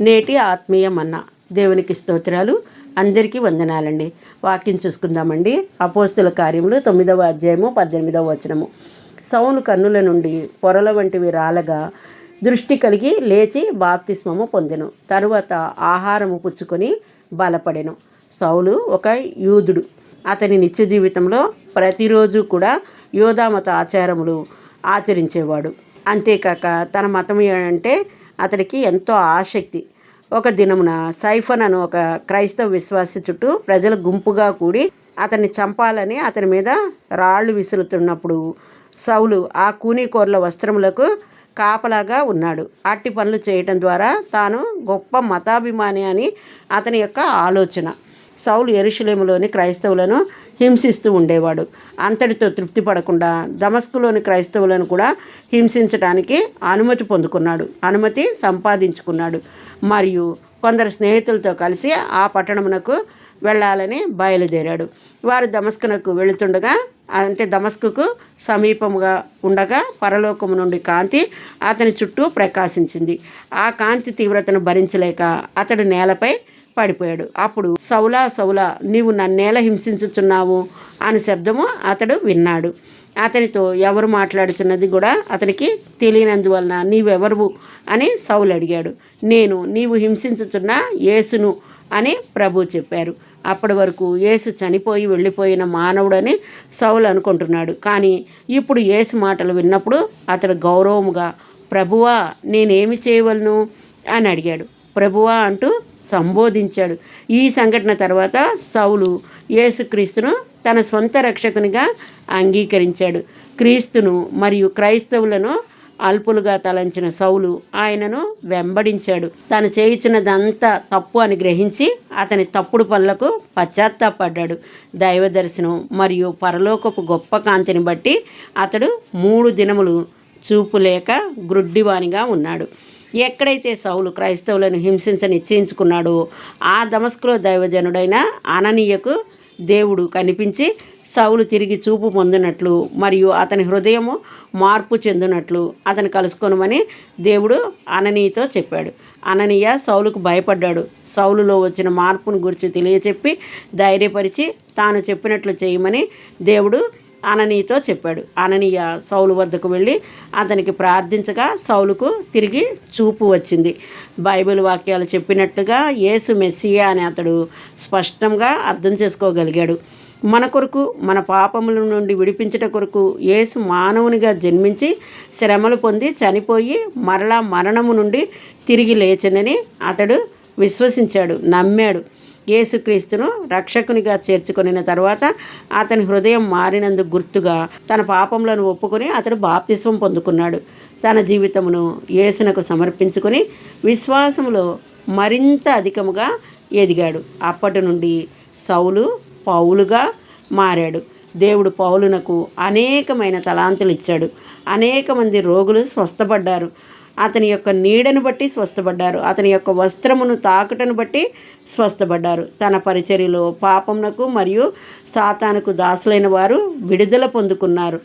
నేటి ఆత్మీయ మన్న దేవునికి స్తోత్రాలు. అందరికీ వందనాలండి. వాక్యం చూసుకుందామండి. అపోస్తుల కార్యములు తొమ్మిదవ అధ్యాయము పద్దెనిమిదవ వచనము. సౌలు కన్నుల నుండి పొరల వంటివి రాలగా దృష్టి కలిగి లేచి బాప్తిస్మము పొందెను. తరువాత ఆహారము పుచ్చుకొని బలపడెను. సౌలు ఒక యూదుడు. అతని నిత్య జీవితంలో ప్రతిరోజు కూడా యోధామత ఆచారములు ఆచరించేవాడు. అంతేకాక తన మతం ఏంటంటే అతడికి ఎంతో ఆసక్తి. ఒక దినమున సైఫన్ అను ఒక క్రైస్తవ విశ్వాసి చుట్టూ ప్రజలు గుంపుగా కూడి అతన్ని చంపాలని అతని మీద రాళ్ళు విసురుతున్నప్పుడు సౌలు ఆ కూనీకోర్ల వస్త్రములకు కాపలాగా ఉన్నాడు. అట్టి పనులు చేయటం ద్వారా తాను గొప్ప మతాభిమాని అని అతని యొక్క ఆలోచన. సౌలు ఎరుషులేములోని క్రైస్తవులను హింసిస్తూ ఉండేవాడు. అంతటితో తృప్తి పడకుండా దమస్కులోని క్రైస్తవులను కూడా హింసించడానికి అనుమతి పొందుకున్నాడు. అనుమతి సంపాదించుకున్నాడు. మరియు కొందరు స్నేహితులతో కలిసి ఆ పట్టణమునకు వెళ్ళాలని బయలుదేరాడు. వారు దమస్కునకు వెళుతుండగా అంటే దమస్కుకు సమీపముగా ఉండగా పరలోకము నుండి కాంతి అతని చుట్టూ ప్రకాశించింది. ఆ కాంతి తీవ్రతను భరించలేక అతడు నేలపై పడిపోయాడు. అప్పుడు సౌలా సౌలా నీవు నన్నేలా హింసించుచున్నావు? అని శబ్దము అతడు విన్నాడు. అతనితో ఎవరు మాట్లాడుచున్నది కూడా అతనికి తెలియనందువలన నీవెవరు అని సౌలు అడిగాడు. నేను నీవు హింసించుచున్న యేసును అని ప్రభు చెప్పారు. అప్పటి వరకు యేసు చనిపోయి వెళ్ళిపోయిన మానవుడని సౌలు అనుకుంటున్నాడు. కానీ ఇప్పుడు యేసు మాటలు విన్నప్పుడు అతడు గౌరవముగా ప్రభువా నేనేమి చేయవలను? అని అడిగాడు. ప్రభువా అంటూ సంబోధించాడు. ఈ సంఘటన తర్వాత సౌలు యేసుక్రీస్తును తన సొంత రక్షకునిగా అంగీకరించాడు. క్రీస్తును మరియు క్రైస్తవులను అల్పులుగా తలంచిన సౌలు ఆయనను వెంబడించాడు. తను చేయించినదంతా తప్పు అని గ్రహించి అతని తప్పుడు పనులకు పశ్చాత్తాపడ్డాడు. దైవ దర్శనం మరియు పరలోకపు గొప్ప కాంతిని బట్టి అతడు మూడు దినములు చూపు లేక గ్రుడ్డివానిగా ఉన్నాడు. ఎక్కడైతే సౌలు క్రైస్తవులను హింసించ నిశ్చయించుకున్నాడో ఆ దమస్కులో దైవజనుడైన అననీయకు దేవుడు కనిపించి సౌలు తిరిగి చూపు పొందినట్లు మరియు అతని హృదయము మార్పు చెందినట్లు అతను కలుసుకొనమని దేవుడు అననీయతో చెప్పాడు. అననీయ సౌలుకు భయపడ్డాడు. సౌలులో వచ్చిన మార్పును గురించి తెలియచెప్పి ధైర్యపరిచి తాను చెప్పినట్లు చేయమని దేవుడు అననీయతో చెప్పాడు. అననీయ సౌలు వద్దకు వెళ్ళి అతనికి ప్రార్థించగా సౌలుకు తిరిగి చూపు వచ్చింది. బైబిల్ వాక్యాలు చెప్పినట్టుగా యేసు మెస్సియా అని అతడు స్పష్టంగా అర్థం చేసుకోగలిగాడు. మన కొరకు మన పాపముల నుండి విడిపించట కొరకు యేసు మానవునిగా జన్మించి శ్రమలు పొంది చనిపోయి మరలా మరణము నుండి తిరిగి లేచనని అతడు విశ్వసించాడు నమ్మాడు. యేసుక్రీస్తును రక్షకునిగా చేర్చుకొనిన తర్వాత అతని హృదయం మారినందుకు గుర్తుగా తన పాపములను ఒప్పుకొని అతడు బాప్తిస్వం పొందుకున్నాడు. తన జీవితమును యేసునకు సమర్పించుకొని విశ్వాసములో మరింత అధికముగా ఎదిగాడు. అప్పటి నుండి సౌలు పౌలుగా మారాడు. దేవుడు పౌలునకు అనేకమైన తలాంతులు ఇచ్చాడు. అనేక మంది రోగులు స్వస్థపడ్డారు. అతని యొక్క నీడను బట్టి స్వస్థపడ్డారు. అతని యొక్క వస్త్రమును తాకుటను బట్టి స్వస్థపడ్డారు. తన పరిచర్యలో పాపమునకు మరియు సాతానుకు దాసులైన వారు విడుదల పొందుకున్నారు.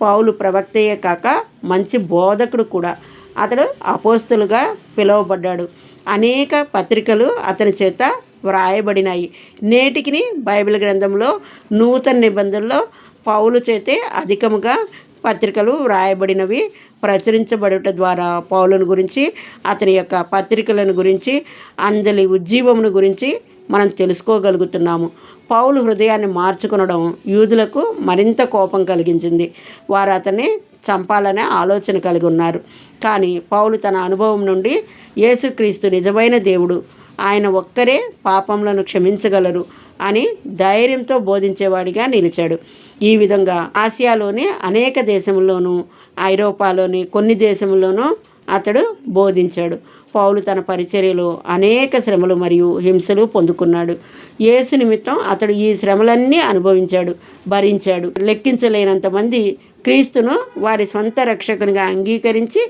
పౌలు ప్రవక్తయే కాక మంచి బోధకుడు కూడా. అతడు అపోస్తులుగా పిలువబడ్డాడు. అనేక పత్రికలు అతని చేత వ్రాయబడినాయి. నేటికి బైబిల్ గ్రంథంలో నూతన నిబంధనలో పౌలు చేతే అధికముగా పత్రికలు వ్రాయబడినవి. ప్రచురించబడుట ద్వారా పౌలను గురించి అతని యొక్క పత్రికలను గురించి అందలి ఉజ్జీవమును గురించి మనం తెలుసుకోగలుగుతున్నాము. పౌలు హృదయాన్ని మార్చుకునడం యూదులకు మరింత కోపం కలిగించింది. వారు అతన్ని చంపాలనే ఆలోచన కలిగి ఉన్నారు. కానీ పౌలు తన అనుభవం నుండి యేసుక్రీస్తు నిజమైన దేవుడు. ఆయన ఒక్కరే పాపములను క్షమించగలరు. అని ధైర్యంతో బోధించేవాడిగా నిలిచాడు. ఈ విధంగా ఆసియాలోని అనేక దేశంలోనూ ఐరోపాలోని కొన్ని దేశంలోనూ అతడు బోధించాడు. పౌలు తన పరిచర్యలో అనేక శ్రమలు మరియు హింసలు పొందుకున్నాడు. యేసు నిమిత్తం అతడు ఈ శ్రమలన్నీ అనుభవించాడు భరించాడు. లెక్కించలేనంత మంది క్రీస్తును వారి సొంత రక్షకునిగా అంగీకరించి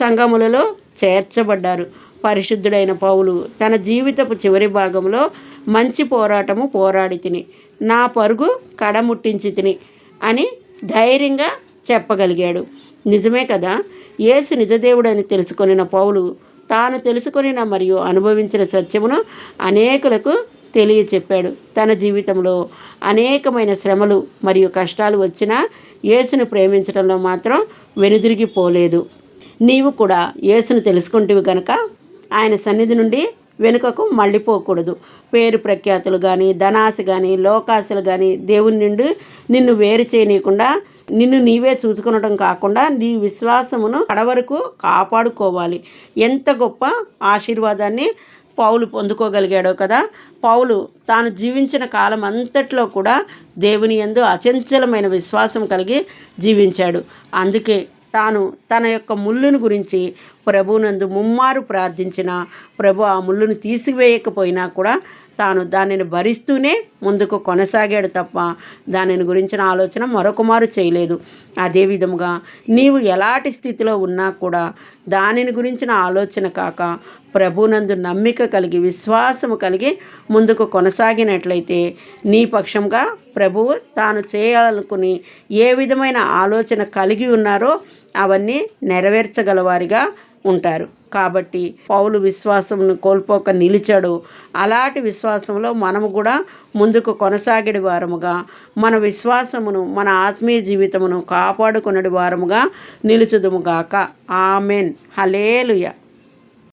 సంఘములలో చేర్చబడ్డారు. పరిశుద్ధుడైన పౌలు తన జీవితపు చివరి భాగంలో మంచి పోరాటము పోరాడి తిని నా పరుగు కడముట్టించి తిని అని ధైర్యంగా చెప్పగలిగాడు. నిజమే కదా యేసు నిజదేవుడని తెలుసుకొనిన పౌలు తాను తెలుసుకొనిన మరియు అనుభవించిన సత్యమును అనేకులకు తెలియచెప్పాడు. తన జీవితంలో అనేకమైన శ్రమలు మరియు కష్టాలు వచ్చినా యేసును ప్రేమించడంలో మాత్రం వెనుదిరిగిపోలేదు నీవు కూడా యేసును తెలుసుకుంటివి కనుక ఆయన సన్నిధి నుండి వెనుకకు మళ్ళీపోకూడదు. పేరు ప్రఖ్యాతులు కానీ ధనాశ కానీ లోకాశలు కానీ దేవుని నుండి నిన్ను వేరు చేయనీయకుండా నిన్ను నీవే చూసుకునడం కాకుండా నీ విశ్వాసమును కడవరకు కాపాడుకోవాలి. ఎంత గొప్ప ఆశీర్వాదాన్ని పౌలు పొందుకోగలిగాడో కదా! పౌలు తాను జీవించిన కాలం అంతట్లో కూడా దేవుని యందు అచంచలమైన విశ్వాసం కలిగి జీవించాడు. అందుకే తాను తన యొక్క ముళ్ళును గురించి ప్రభునందు ముమ్మారు ప్రార్థించిన ప్రభు ఆ ముళ్ళును తీసివేయకపోయినా కూడా తాను దానిని భరిస్తూనే ముందుకు కొనసాగాడు తప్ప దానిని గురించిన ఆలోచన మరొకమారు చేయలేదు. అదే విధముగా నీవు ఎలాంటి స్థితిలో ఉన్నా కూడా దానిని గురించిన ఆలోచన కాక ప్రభునందు నమ్మిక కలిగి విశ్వాసము కలిగి ముందుకు కొనసాగినట్లయితే నీ పక్షంగా ప్రభువు తాను చేయాలనుకుని ఏ విధమైన ఆలోచన కలిగి ఉన్నారో అవన్నీ నెరవేర్చగలవారిగా ఉంటారు. కాబట్టి పౌలు విశ్వాసమును కోల్పోక నిలిచాడు. అలాంటి విశ్వాసంలో మనము కూడా ముందుకు కొనసాగడి వారముగా మన విశ్వాసమును మన ఆత్మీయ జీవితమును కాపాడుకున్నడి వారముగా నిలుచుదుముగాక ఆమెన్. హలేలుయ